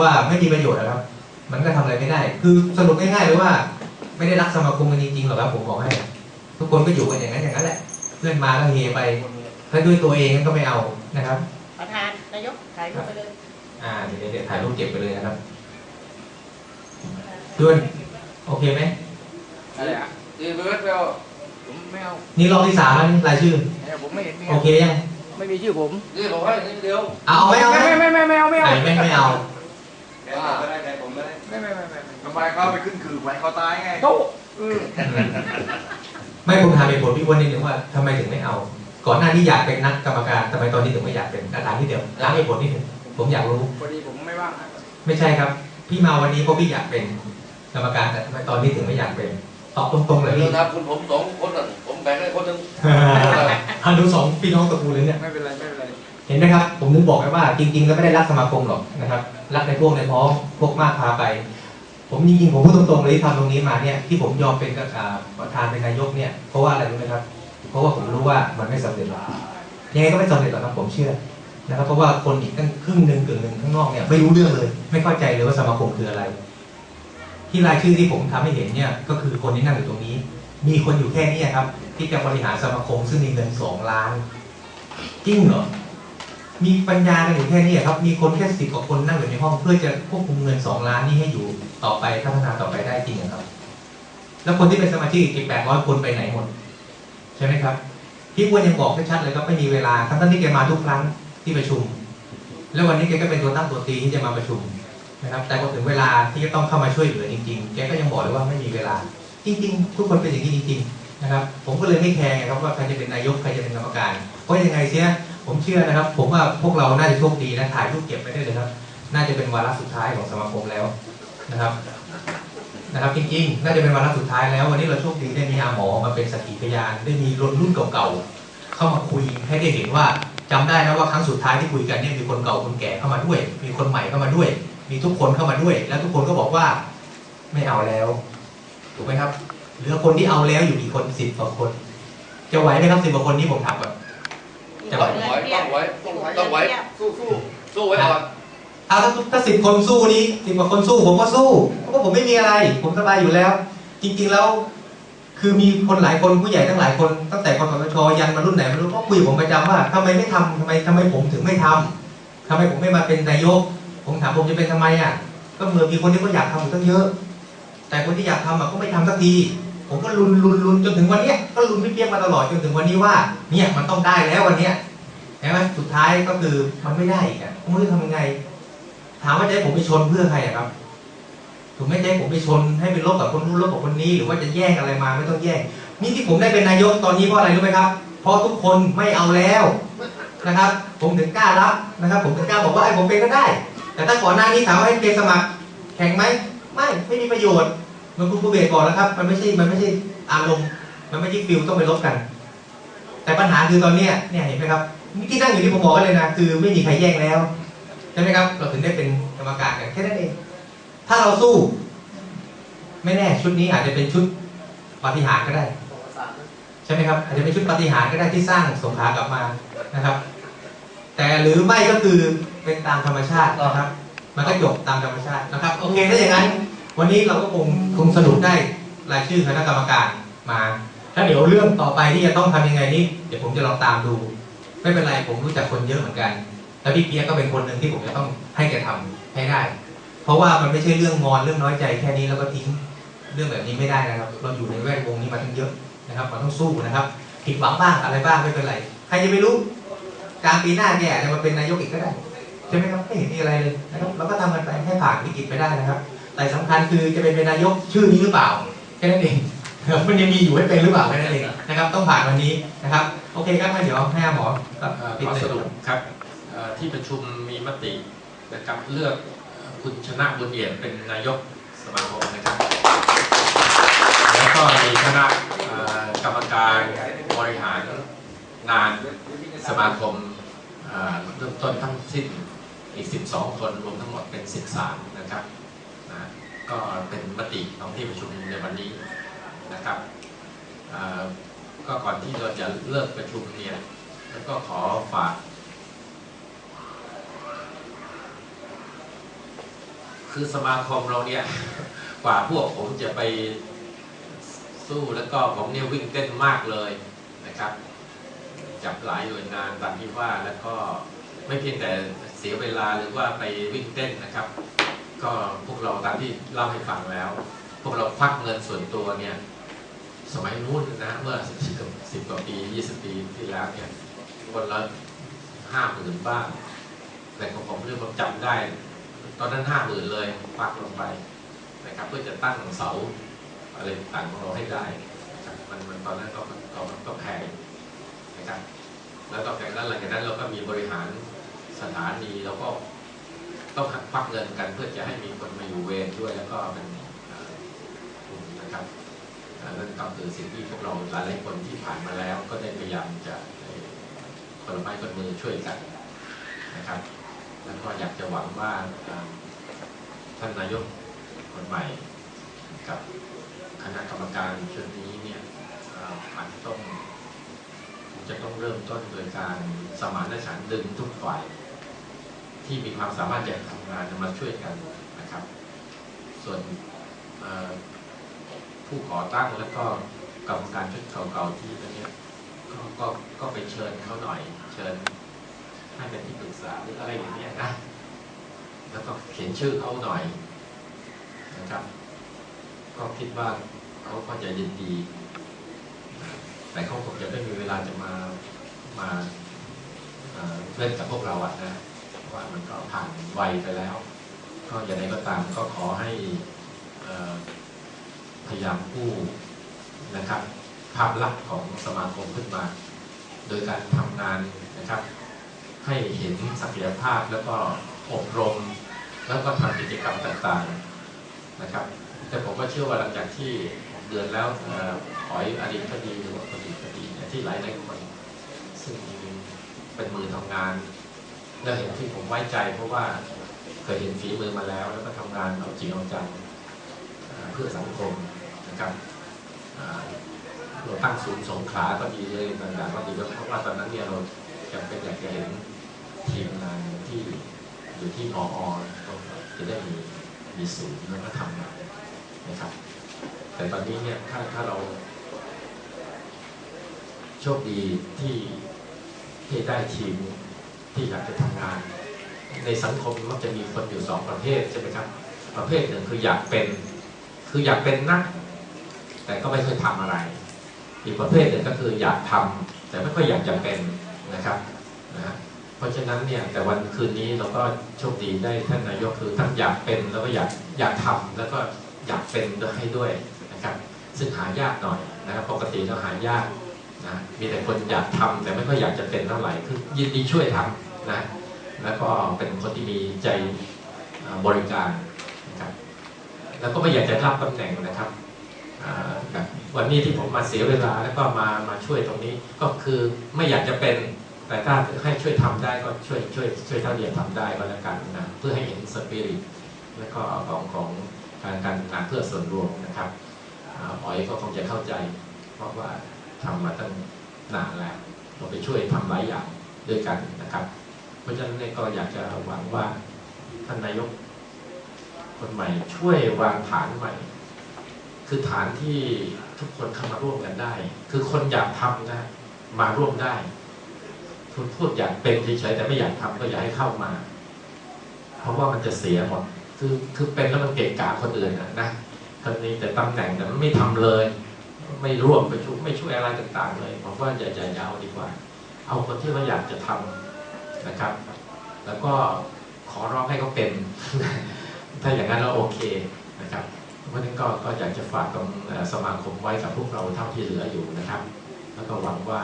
ว่าไม่มีประโยชน์นะครับ มันก็ทำอะไรไม่ได้ คือสรุปง่ายๆเลยว่า ไม่ได้รักสมาคมกันจริงๆหรอกครับผมบอกให้ ทุกคนก็อยู่กันอย่างนั้นอย่างนั้นแหละ เพื่อนมาก็เฮไปถ้าด้วยตัวเองก็ไม่เอานะครับ ประธานนายกถ่ายรูปไปเลย อ่าเดี๋ยวเดี๋ยวถ่ายรูปเก็บไปเลยนะครับด้วนโอเคไหมอะไรอะดีเบิร์ดเราผมไม่เอา นี่รอบที่สามแล้วนี่รายชื่อเนี่ยผมไม่เห็นมีโอเคยัง ไม่มีชื่อผมนี่บอกให้นิดเดียวเอาเอาไม่เอาไหมไม่ไม่ไม่ไม่เอาไม่เอาไหนไม่ไม่เอา ไม่ไม่ไม่ไม่ไม่ทำไมเขาไปขึ้นคือไว้เขาตายไงโต๊ะอืมไม่ผมถามเหตุผลพี่อ้วนนิดนึงว่าทำไมถึงไม่เอา ก่อนหน้านี้อยากเป็นนักกรรมการทำไมตอนนี้ถึงไม่อยากเป็นถามที่เดียวถามเหตุผลนิดนึงผมอยากรู้พอดีผมไม่ว่างนะไม่ใช่ครับ พี่มาวันนี้เพราะพี่อยากเป็นกรรมการแต่ทำไมตอนนี้ถึงไม่อยากเป็นตอบตรงๆเลยเรื่พี่องนะคุณผมสองคนน่ะผมแบ่งให้คนหนึงอันดูสองพี่น้องตระกูลเลยเนี่ยไม่เป็นไรไม่ เห็นไหมครับ ผมนึกบอกไว้ว่าจริงๆแล้วไม่ได้รักสมาคมหรอกนะครับ รักในพวกในพ้องพวกมากพาไป ผมจริงๆผมพูดตรงๆเลยที่ทำตรงนี้มาเนี่ยที่ผมยอมเป็นกับอ่าประธานเป็นนายกเนี่ยเพราะว่าอะไรรู้ไหมครับ เพราะว่าผมรู้ว่ามันไม่สำเร็จหรอกยังไงก็ไม่สำเร็จหรอกครับผมเชื่อนะครับเพราะว่าคนอีกตั้งครึ่งหนึ่งกึ่งหนึ่งข้างนอกเนี่ยไม่รู้เรื่องเลย ไม่เข้าใจเลยว่าสมาคมคืออะไร ที่รายชื่อที่ผมทำให้เห็นเนี่ยก็คือคนที่นั่งอยู่ตรงนี้ มีคนอยู่แค่นี้ครับ ที่จะบริหารสมาคมซึ่งมีเงินสองล้านจริงเหรอ มีปัญญากันอยู่แค่นี้ครับ มีคนแค่สิบกว่าคนนั่งอยู่ในห้องเพื่อจะควบคุมเงินสองล้านนี้ให้อยู่ต่อไปพัฒนาต่อไปได้จริงครับ แล้วคนที่เป็นสมาชิกอีกแปดร้อยคนไปไหนหมด ใช่ไหมครับ พี่อ้วนยังบอกชัดๆเลยครับไม่มีเวลาทั้งๆที่แกมาทุกครั้งที่ประชุม แล้ววันนี้แกก็เป็นตัวตั้งตัวตีที่จะมาประชุมนะครับ แต่พอถึงเวลาที่จะต้องเข้ามาช่วยเหลือจริง ๆ แกก็ยังบอกเลยว่าไม่มีเวลา จริง ๆ ทุกคนเป็นอย่างนี้จริง ๆ นะครับ ผมก็เลยไม่แคร์ครับว่าใครจะเป็นนายกใครจะเป็นกรรมการเพราะยังไงเสีย ผมเชื่อนะครับ ผมว่าพวกเราน่าจะโชคดีนะถ่ายรูปเก็บไว้ได้เลยครับ น่าจะเป็นวาระสุดท้ายของสมาคมแล้วนะครับ นะครับ จริงๆ น่าจะเป็นวาระสุดท้ายแล้ว วันนี้เราโชคดีได้มีอาหมอมาเป็นสักขีพยานได้มีรถรุ่นเก่าๆเข้ามาคุยให้ได้เห็นว่าจำได้นะว่าครั้งสุดท้ายที่คุยกันเนี่ยมีคนเก่าคนแก่เข้ามาด้วย มีคนใหม่เข้ามาด้วย มีทุกคนเข้ามาด้วย แล้วทุกคนก็บอกว่าไม่เอาแล้ว ถูกไหมครับเหลือคนที่เอาแล้วอยู่กี่คนสิบกว่าคน จะไหวไหมครับสิบกว่าคนนี้ผมถามก่อนจะไหว ไว้ต้องไว้ต้องไว้สู้สู้สู้ไว้ก่อนเอาถ้าถ้าสิบคนสู้นี้สิบกว่าคนสู้ผมก็สู้เพราะว่าผมไม่มีอะไร ผมสบายอยู่แล้ว จริงๆแล้ว คือมีคนหลายคนผู้ใหญ่ตั้งหลายคนตั้งแต่กสทชยันมารุ่นไหนไม่รู้ก็คุยกับผมประจำว่าทำไมไม่ทำทำไมทำไมผมถึงไม่ทำทำไมผมไม่มาเป็นนายก ผมถามผมจะเป็นทำไมอะ ก็เมื่อมีคนที่เขาอยากทำอยู่ตั้งเยอะ แต่คนที่อยากทำอะก็ไม่ทำสักทีผมก็ลุนลุนลุนจนถึงวันเนี้ยก็ลุนพี่เปียกมาตลอดจนถึงวันนี้ว่า เนี่ยมันต้องได้แล้ววันเนี้ยใช่ไหมสุดท้ายก็คือมันไม่ได้อีกอะมไม่รู้ทำยังไง ถามว่าจะให้ผมไปชนเพื่อใครอะครับถูกไหม่จะให้ผมไปชนให้เป็นลบกับคนนู้นลบกับคนนี้ หรือว่าจะแย่งอะไรมาไม่ต้องแย่งนี่ที่ผมได้เป็นนายกตอนนี้เพราะอะไรรู้ไหมครับ เพราะทุกคนไม่เอาแล้วนะครับ ผมถึงกล้ารับนะครับ ผมถึงกล้าบอกว่าไอ้ผมเป็นก็ได้ แต่ถ้าก่อนหน้านี้ถามว่าให้เกย์สมัคร แข่งไหมไม่ไม่มีประโยชน์มันคุณครูเบศบอกแล้วครับ มันไม่ใช่มันไม่ใช่อารมณ์มันไม่ใช่ฟิลต้องไปลบกัน แต่ปัญหาคือตอนเนี้ยเนี่ยเห็นไหมครับที่นั่งอยู่ที่ผมบอกกันเลยนะคือไม่มีใครแย่งแล้วใช่ไหมครับ เราถึงได้เป็นกรรมการกันแค่นั้นเองถ้าเราสู้ ไม่แน่ชุดนี้อาจจะเป็นชุดปฏิหารก็ได้ใช่ไหมครับอาจจะเป็นชุดปฏิหารก็ได้ที่สร้างสงขลากลับมานะครับ แต่หรือไม่ก็คือเป็นตามธรรมชาตินะครับ มันก็จบตามธรรมชาตินะครับโอเคถ้าอย่างนั้น วันนี้เราก็คงคงสรุปได้รายชื่อคณะกรรมการมา แล้วเดี๋ยวเรื่องต่อไปที่จะต้องทำยังไงนี่เดี๋ยวผมจะลองตามดู ไม่เป็นไรผมรู้จักคนเยอะเหมือนกัน แล้วพี่เปียกก็เป็นคนหนึ่งที่ผมจะต้องให้แกทำให้ได้ เพราะว่ามันไม่ใช่เรื่องงอนเรื่องน้อยใจแค่นี้แล้วก็ทิ้งเรื่องแบบนี้ไม่ได้นะครับ เราอยู่ในแวดวงนี้มาตั้งเยอะนะครับเราต้องสู้นะครับผิดหวังบ้างอะไรบ้างไม่เป็นไรใครจะไม่รู้กลางปีหน้าแกจจะมาเป็นนายกอีกก็ได้ใช่ไหมครับไม่เห็นมีอะไรเลยนะครับเราก็ทำกันไปให้ผ่านวิกฤตไปได้นะครับ แต่สำคัญคือจะเป็นนายกชื่อนี้หรือเปล่าแค่นั้นเอง มันยังมีอยู่ให้เป็นหรือเปล่าแค่นั้นเองนะครับ ต้องผ่านวันนี้นะครับ โอเคครับงั้นเดี๋ยวให้อาหมอกับเอ่อปิดขอเลยสรุปครับเอ่อที่ประชุมมีมตินะครับเลือกเอ่อคุณชนะบุญเอี่ยมเป็นนายกสมาคมนะครับ แล้วก็มีคณะเอ่อกรรมการบริหารงานสมาคมเอ่อเริ่มต้นทั้งสิ้นอีก 12 คนรวมทั้งหมดเป็น 13 นะครับนะก็เป็นมติของที่ประชุมในวันนี้ นะครับก็ก่อนที่เราจะเลิกประชุมเนี่ยแล้วก็ขอฝาก คือสมาคมเราเนี่ย กว่าพวกผมจะไปสู้แล้วก็ผมเนี่ยวิ่งเต้นมากเลยนะครับ จับหลายหน่วยงานตามที่ว่าแล้วก็ไม่เพียงแต่เสียเวลาหรือว่าไปวิ่งเต้นนะครับ ก็พวกเราตามที่เล่าให้ฟังแล้ว พวกเราควักเงินส่วนตัวเนี่ย สมัยนู้นนะเมื่อสิบสิบกว่าปียี่สิบปีที่แล้วเนี่ยคนละห้าหมื่นบ้างแต่ของผมเรื่องผมจำได้ ตอนนั้นห้าหมื่นเลยควักลงไปนะครับเพื่อจะตั้งเสาอะไรต่างของเราให้ได้มันมันตอนนั้นก็ก็ก็แพงนะครับแล้วก็จากนั้นหลังจากนั้นเราก็มีบริหารสถานีแล้วก็ต้องควักเงินกันเพื่อจะให้มีคนมาอยู่เวรด้วยแล้วก็เป็นเอ่อกลุ่มนะครับ อ่านั่นก็คือสิ่งที่พวกเราหลายๆคนที่ผ่านมาแล้ว ก็ได้พยายามจะคนไม้คนมือช่วยกันนะครับ แล้วก็อยากจะหวังว่าท่านนายกคนใหม่กับคณะกรรมการชุดนี้เนี่ยอ่าจจะต้องจะต้องเริ่มต้นโดยการสมานฉันท์ดึงทุกฝ่าย ที่มีความสามารถจะทำงานมาช่วยกันนะครับ ส่วน ผู้ก่อตั้งแล้วก็กรรมการชุดเก่าๆที่ตรงนี้ก็ก็ก็ไปเชิญเขาหน่อย เชิญให้เป็นที่ปรึกษาหรืออะไรอย่างเงี้ยนะแล้วก็เขียนชื่อเขาหน่อยนะครับ ก็คิดว่าเขาก็จะยินดี แต่เขาคงจะไม่มีเวลาจะมามาเล่นกับพวกเราอะนะว่ามันก็ผ่านวัยไปแล้ว ก็อย่างไรก็ตามก็ขอให้อ่อ พยายามกู้นะครับภาพลักษณ์ของสมาคมขึ้นมา โดยการทำงานนะครับ ให้เห็นศักยภาพแล้วก็อบรม แล้วก็ทำกิจกรรมต่างๆนะครับ แต่ผมก็เชื่อว่าหลังจากที่เดือนแล้วเอ่อขอยอดีตคดีหรือว่าคดีคดีที่หลายหลายคนซึ่งเป็นมือทำงานแล้วเห็นที่ผมไว้ใจ เพราะว่าเคยเห็นฝีมือมาแล้ว แล้วก็ทำงานเอาจริงเอาจังเพื่อสังคม นะครับเราตั้งศูนย์สงขาก็ดีเลยต่างๆก็ดีเพราะว่าตอนนั้นเนี่ยเราจำเป็นอยากจะเห็นทีมงานที่อยู่ที่มออจะได้มีมีศูนย์แล้วก็ทำงานนะครับ แต่ตอนนี้เนี่ยถ้าถ้าเราโชคดีที่ที่ได้ทีมที่อยากจะทำงาน ในสังคมมักจะมีคนอยู่สองประเภทใช่ไหมครับ ประเภทหนึ่งคืออยากเป็น คืออยากเป็นนัก แต่ก็ไม่เคยทำอะไร อีกประเภทหนึ่งก็คืออยากทำแต่ไม่ค่อยอยากจะเป็นนะครับนะเพราะฉะนั้นเนี่ยแต่วันคืนนี้เราก็โชคดีได้ท่านนายกคือท่านอยากเป็นแล้วก็อยากอยากทำแล้วก็อยากเป็นด้วยให้ด้วยนะครับซึ่งหายากหน่อยนะครับปกติเราหายากนะมีแต่คนอยากทำแต่ไม่ค่อยอยากจะเป็นเท่าไหร่คือยินดีช่วยทำนะแล้วก็เป็นคนที่มีใจบริการนะครับแล้วก็ไม่อยากจะรับตำแหน่งนะครับ แบบวันนี้ที่ผมมาเสียเวลาแล้วก็มามาช่วยตรงนี้ ก็คือไม่อยากจะเป็นแต่ถ้าให้ช่วยทำได้ก็ช่วยช่วยช่วยเท่าที่จะทำได้ก็แล้วกันนะเพื่อให้เห็นสปิริตแล้วก็ของของการการงานเพื่อส่วนรวมนะครับอ๋อยก็คงจะเข้าใจ เพราะว่าทำมาตั้งนานแล้วเราไปช่วยทำหลายอย่างด้วยกันนะครับ เพราะฉะนั้นก็อยากจะหวังว่าท่านนายกคนใหม่ช่วยวางฐานใหม่ คือฐานที่ทุกคนเข้ามาร่วมกันได้ คือคนอยากทำนะมาร่วมได้คุณพูดอยากเป็นเฉยๆแต่ไม่อยากทำก็อย่าให้เข้ามา เพราะว่ามันจะเสียหมด คือคือเป็นแล้วมันเกะกะคนอื่นนะนะคนนี้แต่ตำแหน่งแต่มันไม่ทำเลย ไม่ร่วมไปช่วยไม่ช่วยอะไรต่าง ๆ เลยผมว่าอย่าอย่าอย่าเอาดีกว่า เอาคนที่เขาอยากจะทำนะครับ แล้วก็ขอร้องให้เขาเป็น ถ้าอย่างนั้นเราโอเคนะครับ เพราะฉะนั้นก็ก็อยากจะฝากกับเอ่อสมาคมไว้กับพวกเราเท่าที่เหลืออยู่นะครับ แล้วก็หวังว่า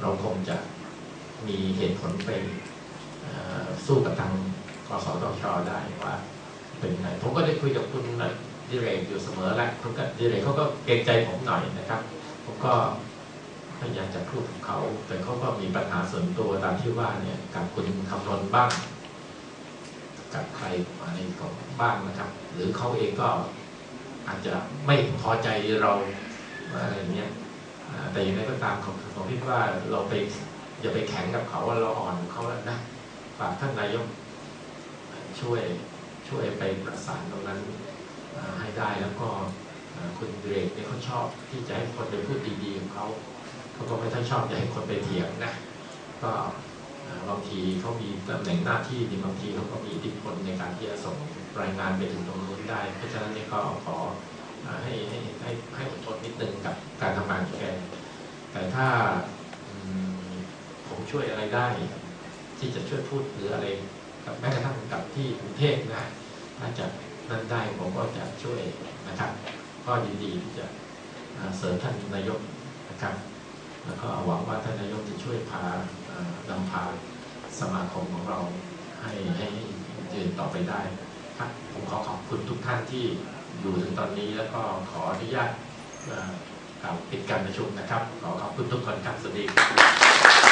เราคงจะมีเหตุผลไปสู้กับทางกสทชได้ว่าเป็นยังไงผมก็ได้คุยกับคุณดิเรกอยู่เสมอแหละคุณดิเรกเขาก็เกรงใจผมหน่อยนะครับ ผมก็พยายามจะพูดกับเขา แต่เขาก็มีปัญหาส่วนตัวตามที่ว่าเนี่ยกับคุณคำนวณบ้าง กับใครอะไรก็บ้างนะครับ หรือเขาเองก็อาจจะไม่พอใจเราอะไรเงี้ยแต่อย่างไรก็ตามผมผมคิดว่าเราไปอย่าไปแข่งกับเขาว่าเราอ่อนเขาแล้วนะฝากท่านนายกช่วยช่วยไปประสานตรงนั้นให้ได้แล้วก็คุณเรกเนี่ยเขาชอบที่จะให้คนไปพูดดีๆของเขาเขาก็ไม่ค่อยชอบจะให้คนไปเถียงนะ ก็ บางทีเขามีตำแหน่งหน้าที่บางทีเขาก็มีอิทธิพลในการที่จะส่งรายงานไปถึงตรงนู้นได้ เพราะฉะนั้นเนี่ยก็ขอให้ให้ให้ให้อดทนนิดนึงกับการทำงานของแกแต่ถ้าผมช่วยอะไรได้ ที่จะช่วยพูดหรืออะไรกับแม้กระทั่งกับที่กรุงเทพนะถ้าจะนั่นได้ผมก็จะช่วยนะครับ ก็ยินดีที่จะเสริมท่านนายกนะครับ แล้วก็หวังว่าท่านนายกจะช่วยพาอ่านำพาสมาคมของเราให้ให้เดินต่อไปได้ครับผมขอขอบคุณทุกท่านที่อยู่ถึงตอนนี้แล้วก็ขออนุญาตกล่าวปิดการประชุมนะครับ ขอขอบคุณทุกคนครับสวัสดีครับ